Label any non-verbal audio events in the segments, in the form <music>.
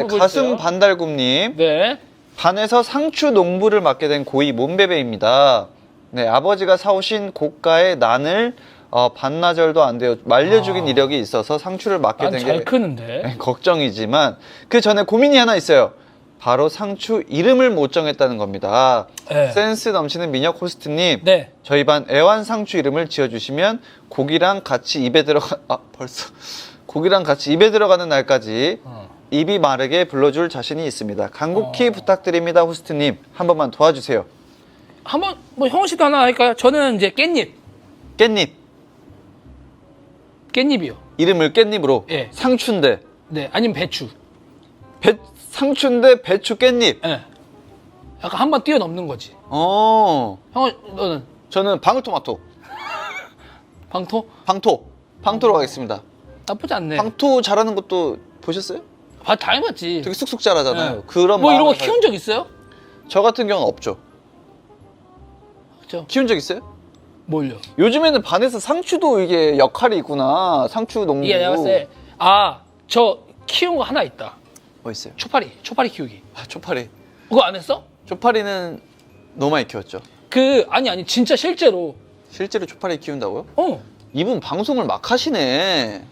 한번 네, 가슴. 반달곰님. 네. 반에서 상추 농부를 맡게 된 고이 몸베베입니다. 네, 아버지가 사오신 고가의 난을 어, 반나절도 안 되어 말려 죽인 아. 이력이 있어서 상추를 맡게 난 된 잘 게 크는데. 걱정이지만 그 전에 고민이 하나 있어요. 바로 상추 이름을 못 정했다는 겁니다. 네. 센스 넘치는 민혁 호스트님, 네. 저희 반 애완 상추 이름을 지어주시면 고기랑 같이 입에 들어가 아 벌써 고기랑 같이 입에 들어가는 날까지 어. 입이 마르게 불러줄 자신이 있습니다. 간곡히 어. 부탁드립니다, 호스트님. 한 번만 도와주세요. 한번 뭐 형우 씨도 하나 할까요? 저는 이제 깻잎. 깻잎 깻잎이요. 이름을 깻잎으로 예. 상추인데 네. 아니면 배추. 배, 상추인데 배추 깻잎. 예. 약간 한 번 뛰어넘는 거지. 어 형우 너는 저는 방울토마토 방토? 방토 방토로 가겠습니다. 나쁘지 않네. 방토 잘하는 것도 보셨어요? 봐, 다 해봤지. 되게 쑥쑥 자라잖아요. 네. 그런 뭐 이런 거 키운 적 있어요? 가- 저 같은 경우는 없죠. 그죠? 키운 적 있어요? 뭘요? 요즘에는 반에서 상추도 이게 역할이 있구나. 상추 농부. 이게 내가 봤을 때, 아, 저 키운 거 하나 있다. 뭐 있어요? 초파리, 초파리 키우기. 아, 초파리. 그거 안 했어? 초파리는 너무 많이 키웠죠. 그, 아니, 아니, 진짜 실제로. 실제로 초파리 키운다고요? 어, 이분 방송을 막 하시네.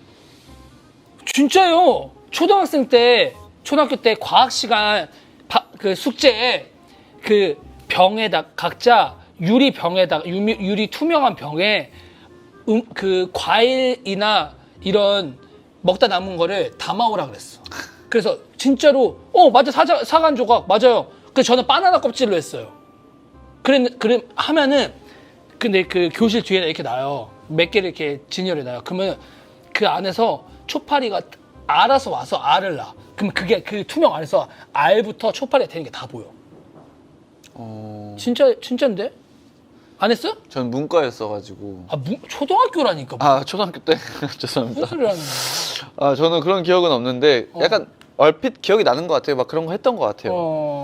진짜요. 초등학생 때, 초등학교 때 과학 시간, 바- 그 숙제에 그 병에다, 각자 유리 병에다, 유리, 유리 투명한 병에 음, 그 과일이나 이런 먹다 남은 거를 담아오라 그랬어. 그래서 진짜로 어 맞아 사자 사간 조각 맞아요. 그래서 저는 바나나 껍질로 했어요. 그래 그래 하면은 근데 그 교실 뒤에 이렇게 놔요. 몇 개를 이렇게 진열해 놔요. 그러면 그 안에서 초파리가 알아서 와서 알을 낳아. 그럼 그게 그 투명 안에서 알부터 초파리가 되는 게 다 보여. 어... 진짜 진짜인데? 안 했어? 전 문과였어가지고. 아 무- 초등학교라니까. 아, 초등학교 때? <laughs> 죄송합니다. 소리를 하는 거야? 아, 저는 그런 기억은 없는데, 약간 얼핏 기억이 나는 것 같아요. 막 그런 거 했던 것 같아요. 어.